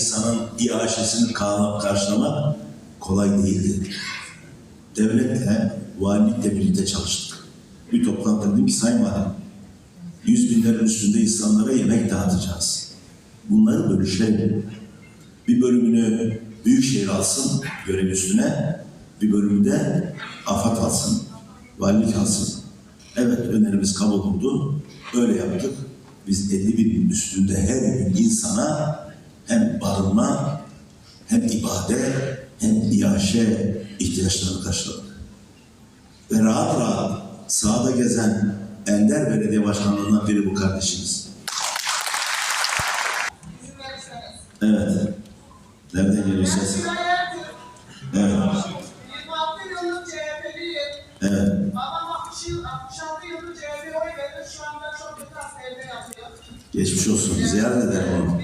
insanın iaşesini ka- karşılamak kolay değildi. Devletle, valilikle birlikte çalıştık. Bir toplantıda dedim ki Sayın yüz binlerin üstünde insanlara yemek dağıtacağız. Bunları bölüşelim. Bir bölümünü Büyükşehir alsın görev üstüne, bir bölümü de AFAD alsın, valilik alsın. Evet önerimiz kabul oldu. Öyle yaptık. Biz 50 binin üstünde her gün insana barınma hem ibadet hem iaşe ihtiyaçlarını karşıladık. Ve rahat rahat sahada gezen Ender Belediye Başkanlarından biri bu kardeşimiz. Evet. Nereden geliyor ses? Evet. 26 yıllık CHP'liyim. Evet. Babam 60 yıl, 66 yıllık CHP'ye oy verdi. Şu anda çok kötü askerliğe yapıyor. Geçmiş olsun. Ziyaret ederim onu.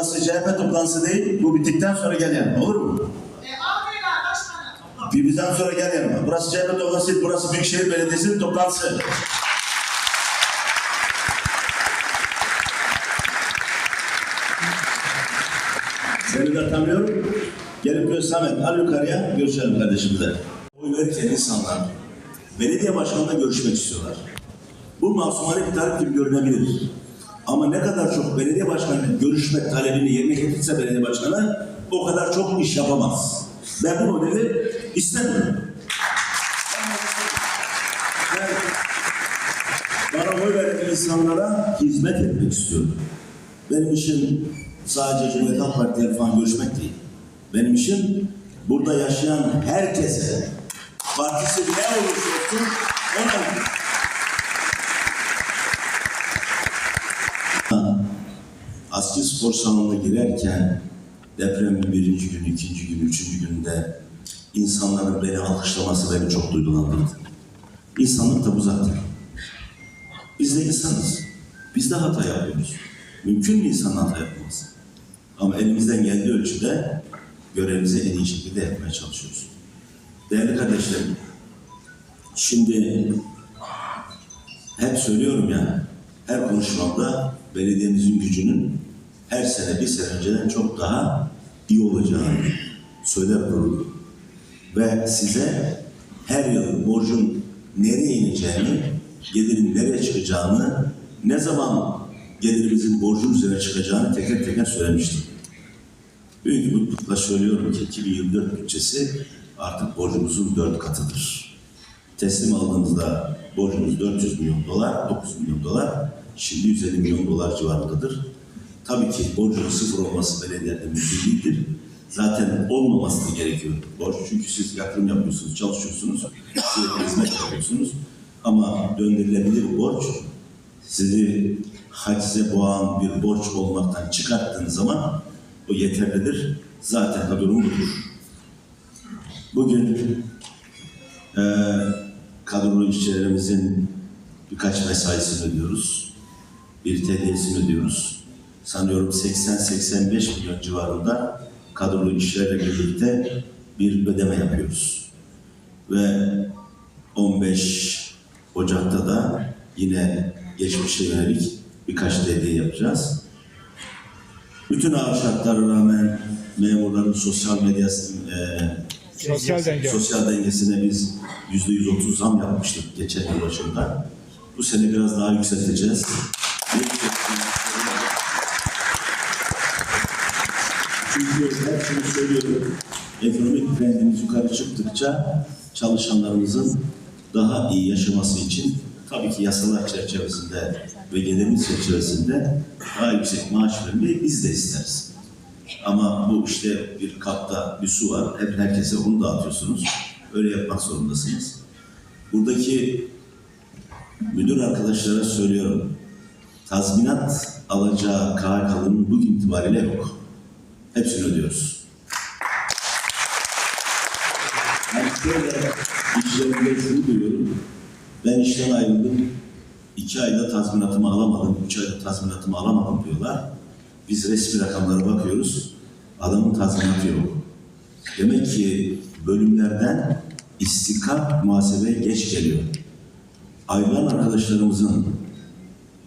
Burası CHP toplantısı değil. Bu bittikten sonra gel yanıma. Olur mu? E, bizden sonra gel yanıma. Burası CHP toplantısı değil. Burası Büyükşehir Belediyesi'nin toplantısı. Seni de tanıyorum. Gelip göz Samet, al yukarıya görüşelim kardeşimizle. Oy verirken insanlar belediye başkanıyla görüşmek istiyorlar. Bu masumane bir talep gibi görünebilir. Ama ne kadar çok belediye başkanıyla görüşme talebini yerine getirirse belediye başkanı o kadar çok iş yapamaz. Ben bu modeli istemiyorum. Ben bana oy veren insanlara hizmet etmek istiyorum. Benim işim sadece Cumhuriyet Halk Partileri falan görüşmek değil. Benim işim burada yaşayan herkese, partisi ne olursa olsun ona Askeri spor salonuna girerken depremin birinci günü, ikinci günü, üçüncü gününde insanların beni alkışlaması beni çok duygulandırdı. İnsanlık da bu zaten. Biz de insanız. Biz de hata yapıyoruz. Mümkün mü insan hata yapmaz? Ama elimizden geldiği ölçüde görevimizi en iyi şekilde yapmaya çalışıyoruz. Değerli kardeşlerim, şimdi hep söylüyorum ya, her konuşmamda belediyemizin gücünün her sene bir sene önceden çok daha iyi olacağını söyler dururum. Ve size her yıl borcun nereye ineceğini, gelirin nereye çıkacağını, ne zaman gelirimizin borcun üzerine çıkacağını teker teker söylemiştim. Büyük mutlulukla söylüyorum ki 2024 bütçesi artık borcumuzun dört katıdır. Teslim aldığımızda borcumuz 400 milyon dolar, 9 milyon dolar, şimdi 150 milyon dolar civarındadır. Tabii ki borcun sıfır olması belediyede mümkün değildir. Zaten olmaması gerekiyor borç. Çünkü siz yatırım yapıyorsunuz, çalışıyorsunuz, hizmet yapıyorsunuz. Ama döndürülebilir borç sizi hacize boğan bir borç olmaktan çıkarttığınız zaman o yeterlidir. Zaten da durum budur. Bugün eee kadrolu işçilerimizin birkaç mesaisini ödüyoruz. Bir TL'sini ödüyoruz. Sanıyorum 80-85 milyon civarında kadrolu işçilerle birlikte bir ödeme yapıyoruz. Ve 15 Ocak'ta da yine geçmişe yönelik birkaç TL yapacağız. Bütün ağır şartlara rağmen memurların sosyal medyası, eee Sosyal denge. Sosyal dengesine biz yüzde yüz otuz zam yapmıştık geçen yıl başında. Bu sene biraz daha yükselteceğiz. Çünkü her şunu söylüyorum. Ekonomik trendimiz yukarı çıktıkça çalışanlarımızın daha iyi yaşaması için tabii ki yasalar çerçevesinde ve gelirimiz çerçevesinde daha yüksek maaş vermeyi biz de isteriz. Ama bu işte bir kapta bir su var. Hep herkese onu dağıtıyorsunuz. Öyle yapmak zorundasınız. Buradaki müdür arkadaşlara söylüyorum. Tazminat alacağı KHK'nın bugün itibariyle yok. Hepsini ödüyoruz. Ben şöyle işlerimde şunu duyuyorum. Ben işten ayrıldım. iki ayda tazminatımı alamadım, üç ayda tazminatımı alamadım diyorlar. Biz resmi rakamlara bakıyoruz. Adamın tazminatı yok. Demek ki bölümlerden istikak muhasebeye geç geliyor. Ayrılan arkadaşlarımızın,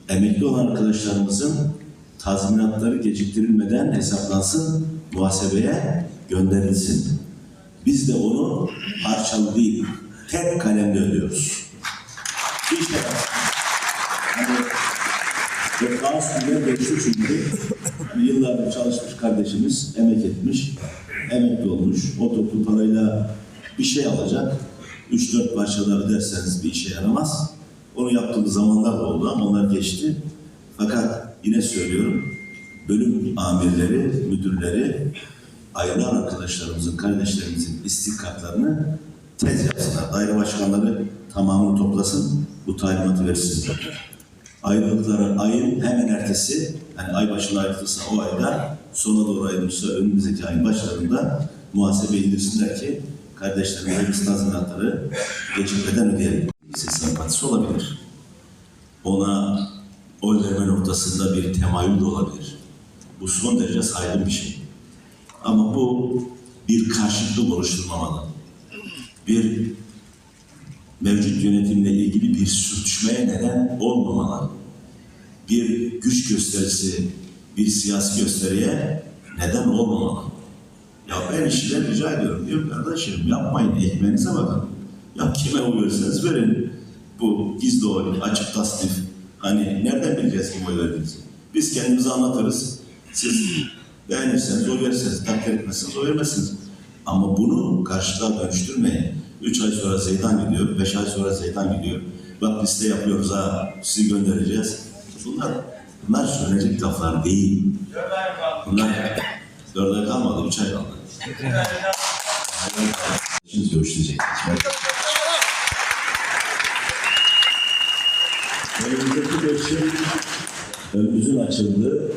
emekli olan arkadaşlarımızın tazminatları geciktirilmeden hesaplansın, muhasebeye gönderilsin. Biz de onu parçalı değil, tek kalemle ödüyoruz. İşte hani daha süre geçti çünkü hani yıllardır çalışmış kardeşimiz emek etmiş, emekli olmuş, o toplu parayla bir şey alacak. 3-4 parçada öderseniz bir işe yaramaz. Onu yaptığımız zamanlar da oldu ama onlar geçti. Fakat yine söylüyorum, bölüm amirleri, müdürleri, ayrılan arkadaşlarımızın, kardeşlerimizin istikaklarını tez yapsınlar. Daire başkanları tamamını toplasın, bu talimatı versin. Ayrılıkları ayın hemen ertesi, yani ay başında ayrılırsa o ayda, sona doğru ayrılırsa önümüzdeki ayın başlarında muhasebe indirsinler ki kardeşlerimize biz tazminatları gecikmeden ödeyelim. Siz sempatisi olabilir. Ona oy verme noktasında bir temayül de olabilir. Bu son derece saygın bir şey. Ama bu bir karşıtlık oluşturmamalı. Bir mevcut yönetimle ilgili bir sürtüşmeye neden olmamalı. Bir güç gösterisi, bir siyasi gösteriye neden olmamalı. Ya ben işçiler rica ediyorum. Diyorum kardeşim yapmayın, ekmeğinize bakın. Ya kime oy verirseniz verin. Bu gizli oy, açık tasnif. Hani nereden bileceğiz kim oy verdiğinizi? Biz kendimize anlatırız. Siz beğenirseniz oy verirsiniz, takdir etmezseniz oy vermezsiniz. Ama bunu karşılığa dönüştürmeyin. Üç ay sonra Zeydan gidiyor, beş ay sonra Zeydan gidiyor. Bak liste yapıyoruz ha, sizi göndereceğiz. Bunlar, bunlar söylenecek laflar değil. Bunlar dört ay kalmadı, üç ay kaldı. Şimdi görüşecek. Önümüzdeki görüşüm önümüzün açıldığı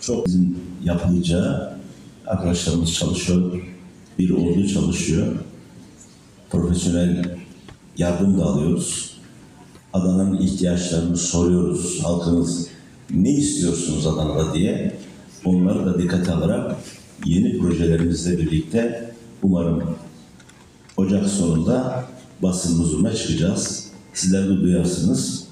çok bizim yapılacağı arkadaşlarımız çalışıyor. Bir ordu çalışıyor. Profesyonel yardım da alıyoruz. Adana'nın ihtiyaçlarını soruyoruz. Halkınız ne istiyorsunuz Adana'da diye. Onları da dikkate alarak yeni projelerimizle birlikte umarım Ocak sonunda basın huzuruna çıkacağız. Sizler de duyarsınız.